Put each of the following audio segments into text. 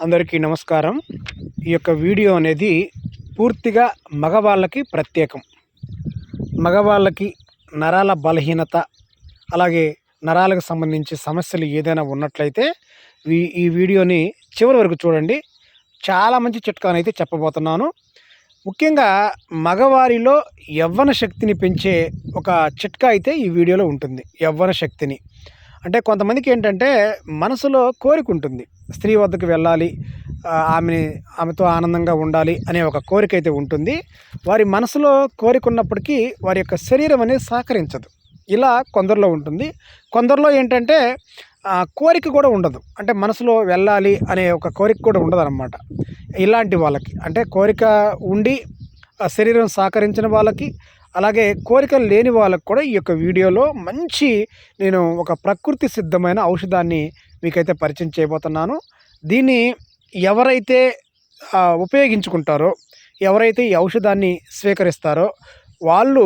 అందరికీ నమస్కారం. ఈ యొక్క వీడియో అనేది పూర్తిగా మగవాళ్ళకి ప్రత్యేకం. మగవాళ్ళకి నరాల బలహీనత అలాగే నరాలకు సంబంధించి సమస్యలు ఏదైనా ఉన్నట్లయితే ఈ వీడియోని చివరి వరకు చూడండి. చాలా మంచి చిట్కాను అయితే చెప్పబోతున్నాను. ముఖ్యంగా మగవారిలో యవ్వన శక్తిని పెంచే ఒక చిట్కా అయితే ఈ వీడియోలో ఉంటుంది. యవ్వన శక్తిని. అంటే కొంతమందికి ఏంటంటే మనసులో కోరిక ఉంటుంది. స్త్రీ వద్దకు వెళ్ళాలి ఆమెని ఆమెతో ఆనందంగా ఉండాలి అనే ఒక కోరిక అయితే ఉంటుంది. వారి మనసులో కోరిక ఉన్నప్పటికీ వారి యొక్క శరీరం అనేది సహకరించదు. ఇలా కొందరిలో ఉంటుంది. కొందరిలో ఏంటంటే కోరిక కూడా ఉండదు. అంటే మనసులో వెళ్ళాలి అనే ఒక కోరిక కూడా ఉండదు అనమాట ఇలాంటి వాళ్ళకి. అంటే కోరిక ఉండి ఆ శరీరం సహకరించిన వాళ్ళకి అలాగే కోరికలు లేని వాళ్ళకి కూడా ఈ యొక్క వీడియోలో మంచి నేను ఒక ప్రకృతి సిద్ధమైన ఔషధాన్ని మీకైతే పరిచయం చేయబోతున్నాను. దీన్ని ఎవరైతే ఉపయోగించుకుంటారో ఎవరైతే ఈ ఔషధాన్ని స్వీకరిస్తారో వాళ్ళు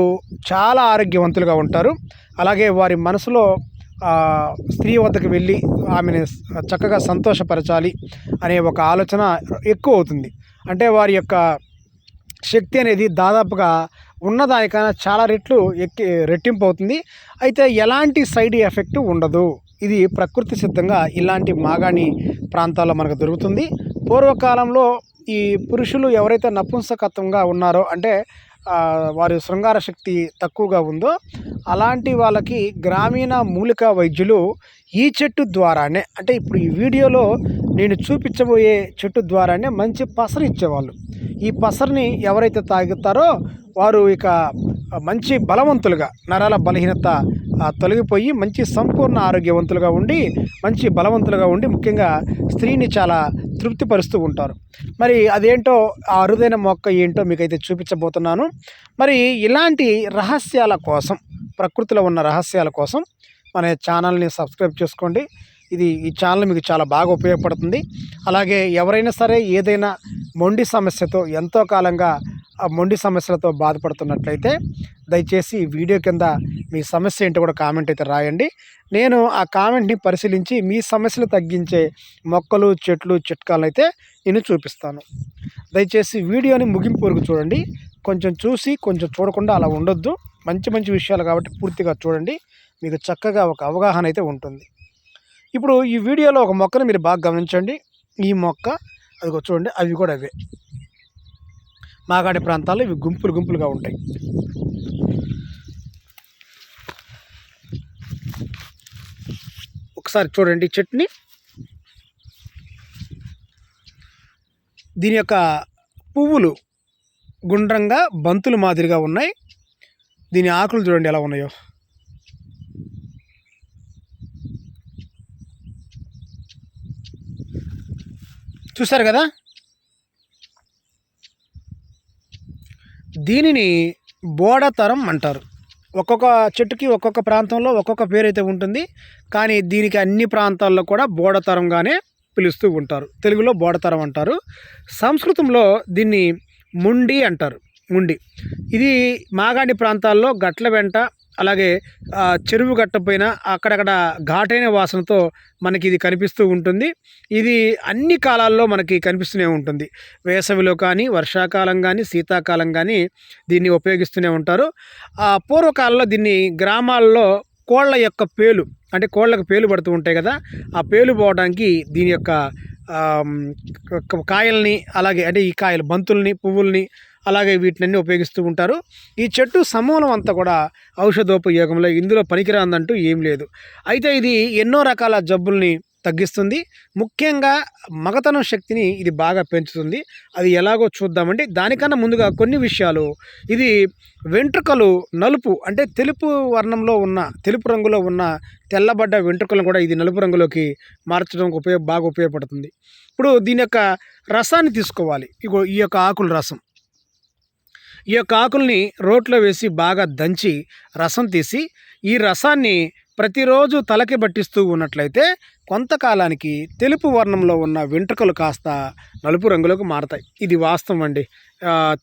చాలా ఆరోగ్యవంతులుగా ఉంటారు. అలాగే వారి మనసులో స్త్రీ వద్దకు వెళ్ళి ఆమెను చక్కగా సంతోషపరచాలి అనే ఒక ఆలోచన ఎక్కువ అవుతుంది. అంటే వారి యొక్క శక్తి అనేది దాదాపుగా ఉన్నదానికైనా చాలా రెట్లు ఎక్కి రెట్టింపు అవుతుంది. అయితే ఎలాంటి సైడ్ ఎఫెక్ట్ ఉండదు. ఇది ప్రకృతి సిద్ధంగా ఇలాంటి మాగాణి ప్రాంతాల్లో మనకు దొరుకుతుంది. పూర్వకాలంలో ఈ పురుషులు ఎవరైతే నపుంసకత్వంగా ఉన్నారో అంటే వారి శృంగార శక్తి తక్కువగా ఉందో అలాంటి వాళ్ళకి గ్రామీణ మూలిక వైద్యులు ఈ చెట్టు ద్వారానే అంటే ఇప్పుడు ఈ వీడియోలో నేను చూపించబోయే చెట్టు ద్వారానే మంచి పసరు ఇచ్చేవాళ్ళు. ఈ పసరుని ఎవరైతే తాగుతారో వారు ఇక మంచి బలవంతులుగా నరాల బలహీనత తొలగిపోయి మంచి సంపూర్ణ ఆరోగ్యవంతులుగా ఉండి మంచి బలవంతులుగా ఉండి ముఖ్యంగా స్త్రీని చాలా తృప్తిపరుస్తూ ఉంటారు. మరి అదేంటో ఆ అరుదైన మొక్క ఏంటో మీకైతే చూపించబోతున్నాను. మరి ఇలాంటి రహస్యాల కోసం ప్రకృతిలో ఉన్న రహస్యాల కోసం మన ఛానల్ని సబ్స్క్రైబ్ చేసుకోండి. ఇది ఈ ఛానల్ మీకు చాలా బాగా ఉపయోగపడుతుంది. అలాగే ఎవరైనా సరే ఏదైనా మొండి సమస్యతో ఎంతో కాలంగా మొండి సమస్యలతో బాధపడుతున్నట్లయితే దయచేసి వీడియో కింద మీ సమస్య ఏంటో కూడా కామెంట్ అయితే రాయండి. నేను ఆ కామెంట్ని పరిశీలించి మీ సమస్యలు తగ్గించే మొక్కలు చెట్లు చిట్కాలను అయితే నేను చూపిస్తాను. దయచేసి వీడియోని ముగింపు వరకు చూడండి. కొంచెం చూసి కొంచెం చూడకుండా అలా ఉండొద్దు. మంచి మంచి విషయాలు కాబట్టి పూర్తిగా చూడండి. మీకు చక్కగా ఒక అవగాహన అయితే ఉంటుంది. ఇప్పుడు ఈ వీడియోలో ఒక మొక్కను మీరు బాగా గమనించండి. ఈ మొక్క అదిగో చూడండి అవి కూడా అవే. మాగాడి ప్రాంతాల్లో ఇవి గుంపులు గుంపులుగా ఉంటాయి. ఒకసారి చూడండి ఈ చెట్టుని. దీని యొక్క పువ్వులు గుండ్రంగా బంతులు మాదిరిగా ఉన్నాయి. దీని ఆకులు చూడండి ఎలా ఉన్నాయో. చూసారు కదా? దీనిని బోడతరం అంటారు. ఒక్కొక్క చెట్టుకి ఒక్కొక్క ప్రాంతంలో ఒక్కొక్క పేరు అయితే ఉంటుంది. కానీ దీనికి అన్ని ప్రాంతాల్లో కూడా బోడతరంగానే పిలుస్తూ ఉంటారు. తెలుగులో బోడతరం అంటారు. సంస్కృతంలో దీన్ని ముండి అంటారు. ముండి. ఇది మాగాణి ప్రాంతాల్లో గట్ల వెంట అలాగే చెరువు గట్టపైన అక్కడక్కడ ఘాటైన వాసనతో మనకి ఇది కనిపిస్తూ ఉంటుంది. ఇది అన్ని కాలాల్లో మనకి కనిపిస్తూనే ఉంటుంది. వేసవిలో కానీ వర్షాకాలం కానీ శీతాకాలం కానీ దీన్ని ఉపయోగిస్తూనే ఉంటారు. ఆ పూర్వకాలంలో దీన్ని గ్రామాల్లో కోళ్ళ యొక్క పేలు అంటే కోళ్ళకు పేలు పడుతూ ఉంటాయి కదా ఆ పేలు పోవడానికి దీని యొక్క కాయల్ని అలాగే అంటే ఈ కాయలు బంతుల్ని పువ్వుల్ని అలాగే వీటినన్నీ ఉపయోగిస్తూ ఉంటారు. ఈ చెట్టు సమూలం అంతా కూడా ఔషధోపయోగంలో ఇందులో పనికిరాందంటూ ఏం లేదు. అయితే ఇది ఎన్నో రకాల జబ్బుల్ని తగ్గిస్తుంది. ముఖ్యంగా మగతనం శక్తిని ఇది బాగా పెంచుతుంది. అది ఎలాగో చూద్దామండి. దానికన్నా ముందుగా కొన్ని విషయాలు. ఇది వెంట్రుకలు నలుపు అంటే తెలుపు వర్ణంలో ఉన్న తెలుపు రంగులో ఉన్న తెల్లబడ్డ వెంట్రుకలను కూడా ఇది నలుపు రంగులోకి మార్చడానికి ఉపయోగ బాగా ఉపయోగపడుతుంది. ఇప్పుడు దీని యొక్క రసాన్ని తీసుకోవాలి. ఈ యొక్క ఆకుల రసం. ఈ యొక్క ఆకుల్ని రోట్లో వేసి బాగా దంచి రసం తీసి ఈ రసాన్ని ప్రతిరోజు తలకి పట్టిస్తూ ఉన్నట్లయితే కొంతకాలానికి తెలుపు వర్ణంలో ఉన్న వెంట్రుకలు కాస్త నలుపు రంగులోకి మారతాయి. ఇది వాస్తవం అండి.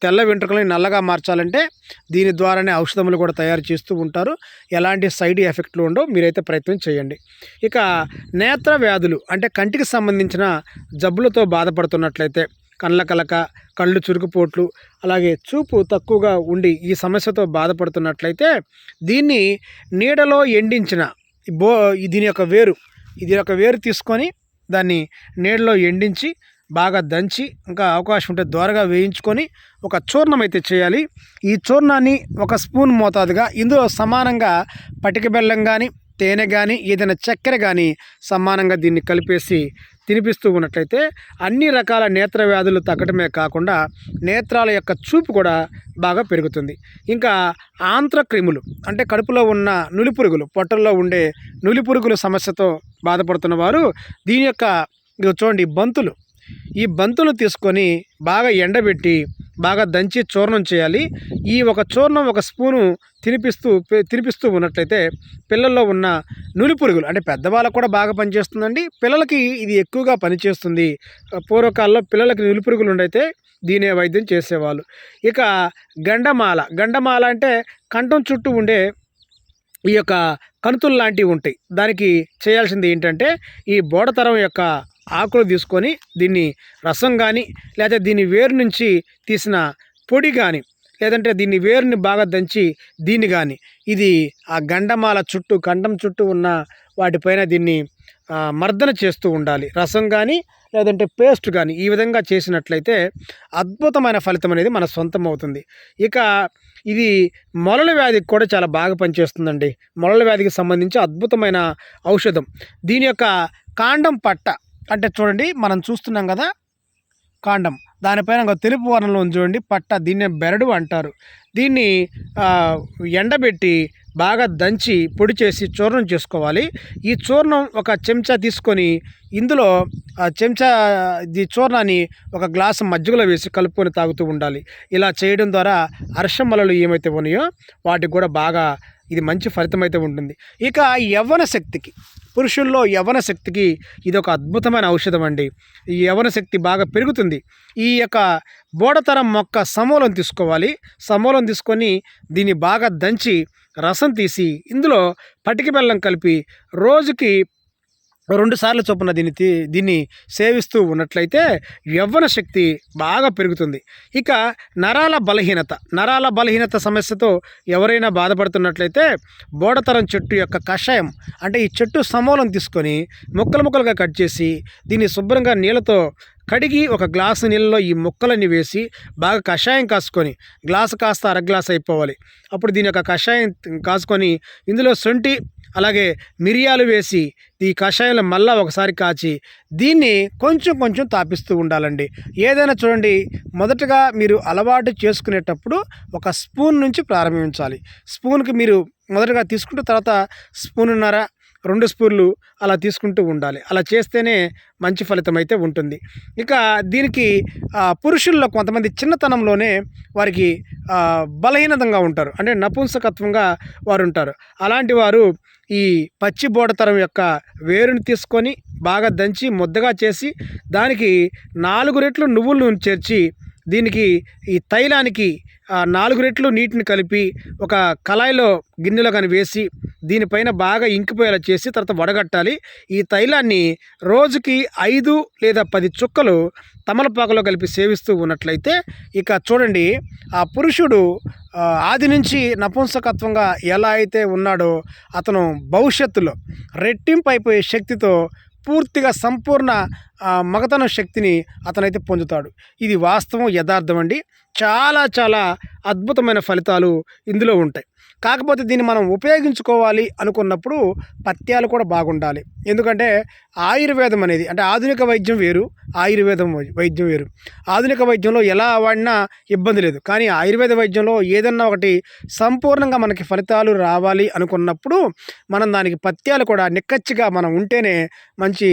తెల్ల వెంట్రుకలని నల్లగా మార్చాలంటే దీని ద్వారానే ఔషధములు కూడా తయారు చేస్తూ ఉంటారు. ఎలాంటి సైడ్ ఎఫెక్ట్లు ఉండవు. మీరైతే ప్రయత్నం చేయండి. ఇక నేత్ర వ్యాధులు అంటే కంటికి సంబంధించిన జబ్బులతో బాధపడుతున్నట్లయితే కళ్ళ కలక కళ్ళు చురుకుపోట్లు అలాగే చూపు తక్కువగా ఉండి ఈ సమస్యతో బాధపడుతున్నట్లయితే దీన్ని నీడలో ఎండించిన బో దీని యొక్క వేరు ఇది యొక్క వేరు తీసుకొని దాన్ని నీడలో ఎండించి బాగా దంచి ఇంకా అవకాశం ఉంటే దోరగా వేయించుకొని ఒక చూర్ణం అయితే చేయాలి. ఈ చూర్ణాన్ని ఒక స్పూన్ మోతాదుగా ఇందులో సమానంగా పటిక బెల్లం కానీ తేనె కానీ ఏదైనా చక్కెర కానీ సమానంగా దీన్ని కలిపేసి తినిపిస్తూ ఉన్నట్లయితే అన్ని రకాల నేత్ర వ్యాధులు తగ్గడమే కాకుండా నేత్రాల యొక్క చూపు కూడా బాగా పెరుగుతుంది. ఇంకా ఆంత్రక్రిములు అంటే కడుపులో ఉన్న నులిపురుగులు పొట్టల్లో ఉండే నులిపురుగుల సమస్యతో బాధపడుతున్న వారు దీని యొక్క చూడండి బంతులు. ఈ బంతులు తీసుకొని బాగా ఎండబెట్టి బాగా దంచి చూర్ణం చేయాలి. ఈ ఒక చూర్ణం ఒక స్పూను తినిపిస్తూ తినిపిస్తూ ఉన్నట్లయితే పిల్లల్లో ఉన్న నులిపురుగులు అంటే పెద్దవాళ్ళకు కూడా బాగా పనిచేస్తుందండి. పిల్లలకి ఇది ఎక్కువగా పనిచేస్తుంది. పూర్వకాలంలో పిల్లలకి నులిపురుగులు ఉండైతే దీనే వైద్యం చేసేవాళ్ళు. ఇక గండమాల గండమాల అంటే కంఠం చుట్టూ ఉండే ఈ యొక్క కణుతులు లాంటివి ఉంటాయి. దానికి చేయాల్సింది ఏంటంటే ఈ బోడతరం యొక్క ఆకులు తీసుకొని దీన్ని రసం కానీ లేదా దీని వేరు నుంచి తీసిన పొడి కానీ లేదంటే దీన్ని వేరుని బాగా దంచి దీన్ని కానీ ఇది ఆ గండమాల చుట్టూ గండం చుట్టూ ఉన్న వాటిపైన దీన్ని మర్దన చేస్తూ ఉండాలి. రసం కానీ లేదంటే పేస్ట్ కానీ ఈ విధంగా చేసినట్లయితే అద్భుతమైన ఫలితం అనేది మన సొంతం అవుతుంది ఇక ఇది మొలల వ్యాధికి కూడా చాలా బాగా పనిచేస్తుందండి. మొలల వ్యాధికి సంబంధించి అద్భుతమైన ఔషధం. దీని యొక్క కాండం పట్ట అంటే చూడండి మనం చూస్తున్నాం కదా కాండం. దానిపైన ఒక తెలుపు వర్ణంలో చూడండి పట్ట. దీన్ని బెరడు అంటారు. దీన్ని ఎండబెట్టి బాగా దంచి పొడి చేసి చూర్ణం చేసుకోవాలి. ఈ చూర్ణం ఒక చెంచా తీసుకొని ఇందులో ఆ చెంచా ఈ చూర్ణాన్ని ఒక గ్లాసు మజ్జిగలో వేసి కలుపుకొని తాగుతూ ఉండాలి. ఇలా చేయడం ద్వారా అర్షమలలు ఏమైతే ఉన్నాయో వాటికి కూడా బాగా ఇది మంచి ఫలితం అయితే ఉంటుంది. ఇక యవ్వన శక్తికి పురుషుల్లో యవ్వన శక్తికి ఇది ఒక అద్భుతమైన ఔషధం అండి. ఈ యవ్వన శక్తి బాగా పెరుగుతుంది. ఈ యొక్క బోడతరం మొక్క సమూలం తీసుకోవాలి. సమూలం తీసుకొని దీన్ని బాగా దంచి రసం తీసి ఇందులో పటికి బెల్లం కలిపి రోజుకి రెండు సార్లు చొప్పున దీన్ని దీన్ని సేవిస్తూ ఉన్నట్లయితే యవ్వన శక్తి బాగా పెరుగుతుంది. ఇక నరాల బలహీనత నరాల బలహీనత సమస్యతో ఎవరైనా బాధపడుతున్నట్లయితే బోడతరం చెట్టు యొక్క కషాయం అంటే ఈ చెట్టు సమూలం తీసుకొని ముక్కలు ముక్కలుగా కట్ చేసి దీన్ని శుభ్రంగా నీళ్ళతో కడిగి ఒక గ్లాసు నీళ్ళలో ఈ ముక్కలన్నీ వేసి బాగా కషాయం కాసుకొని గ్లాసు కాస్త అర గ్లాస్ అయిపోవాలి. అప్పుడు దీని యొక్క కషాయం కాసుకొని ఇందులో శొంఠి అలాగే మిరియాలు వేసి ఈ కషాయం మళ్ళీ ఒకసారి కాచి దీన్ని కొంచెం కొంచెం తాపిస్తూ ఉండాలండి. ఏదైనా చూడండి మొదటగా మీరు అలవాటు చేసుకునేటప్పుడు ఒక స్పూన్ నుంచి ప్రారంభించాలి. స్పూన్కి మీరు మొదటగా తీసుకుంటే తర్వాత స్పూన్నర రెండు స్పూన్లు అలా తీసుకుంటూ ఉండాలి. అలా చేస్తేనే మంచి ఫలితం అయితే ఉంటుంది. ఇక దీనికి పురుషుల్లో కొంతమంది చిన్నతనంలోనే వారికి బలహీనతంగా ఉంటారు. అంటే నపుంసకత్వంగా వారు ఉంటారు. అలాంటి వారు ఈ పచ్చి బోడతరం యొక్క వేరుని తీసుకొని బాగా దంచి ముద్దగా చేసి దానికి నాలుగు రెట్లు నువ్వులను చేర్చి దీనికి ఈ తైలానికి నాలుగు రెట్లు నీటిని కలిపి ఒక కళాయిలో గిన్నెలో కానీ వేసి దీనిపైన బాగా ఇంకిపోయేలా చేసి తర్వాత వడగట్టాలి. ఈ తైలాన్ని రోజుకి ఐదు లేదా పది చుక్కలు తమలపాకులో కలిపి సేవిస్తూ ఉన్నట్లయితే ఇక చూడండి ఆ పురుషుడు ఆది నుంచి నపుంసకత్వంగా ఎలా అయితే ఉన్నాడో అతను భవిష్యత్తులో రెట్టింపు అయిపోయే శక్తితో పూర్తిగా సంపూర్ణ మగతన శక్తిని అతనైతే పొందుతాడు. ఇది వాస్తవం యథార్థం అండి చాలా చాలా అద్భుతమైన ఫలితాలు ఇందులో ఉంటాయి. కాకపోతే దీన్ని మనం ఉపయోగించుకోవాలి అనుకున్నప్పుడు పథ్యాలు కూడా బాగుండాలి. ఎందుకంటే ఆయుర్వేదం అనేది అంటే ఆధునిక వైద్యం వేరు ఆయుర్వేదం వైద్యం వేరు. ఆధునిక వైద్యంలో ఎలా వాడినా ఇబ్బంది లేదు. కానీ ఆయుర్వేద వైద్యంలో ఏదన్నా ఒకటి సంపూర్ణంగా మనకి ఫలితాలు రావాలి అనుకున్నప్పుడు మనం దానికి పత్యాలు కూడా నిక్కచ్చిగా మనం ఉంటేనే మంచి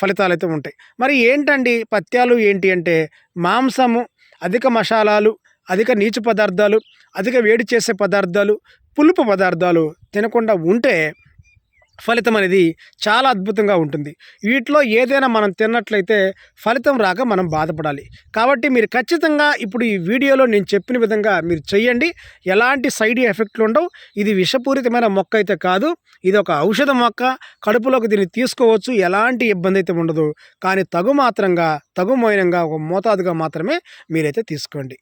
ఫలితాలు అయితే ఉంటాయి. మరి ఏంటండి పత్యాలు ఏంటి అంటే మాంసము అధిక మసాలాలు అధిక నీచు పదార్థాలు అధిక వేడి చేసే పదార్థాలు పులుపు పదార్థాలు తినకుండా ఉంటే ఫలితం అనేది చాలా అద్భుతంగా ఉంటుంది. వీటిలో ఏదైనా మనం తిన్నట్లయితే ఫలితం రాక మనం బాధపడాలి. కాబట్టి మీరు ఖచ్చితంగా ఇప్పుడు ఈ వీడియోలో నేను చెప్పిన విధంగా మీరు చెయ్యండి. ఎలాంటి సైడ్ ఎఫెక్ట్లు ఉండవు. ఇది విషపూరితమైన మొక్క అయితే కాదు. ఇది ఒక ఔషధ మొక్క. కడుపులోకి దీన్ని తీసుకోవచ్చు. ఎలాంటి ఇబ్బంది అయితే ఉండదు. కానీ తగు మాత్రంగా తగుమైనంగా ఒక మోతాదుగా మాత్రమే మీరైతే తీసుకోండి.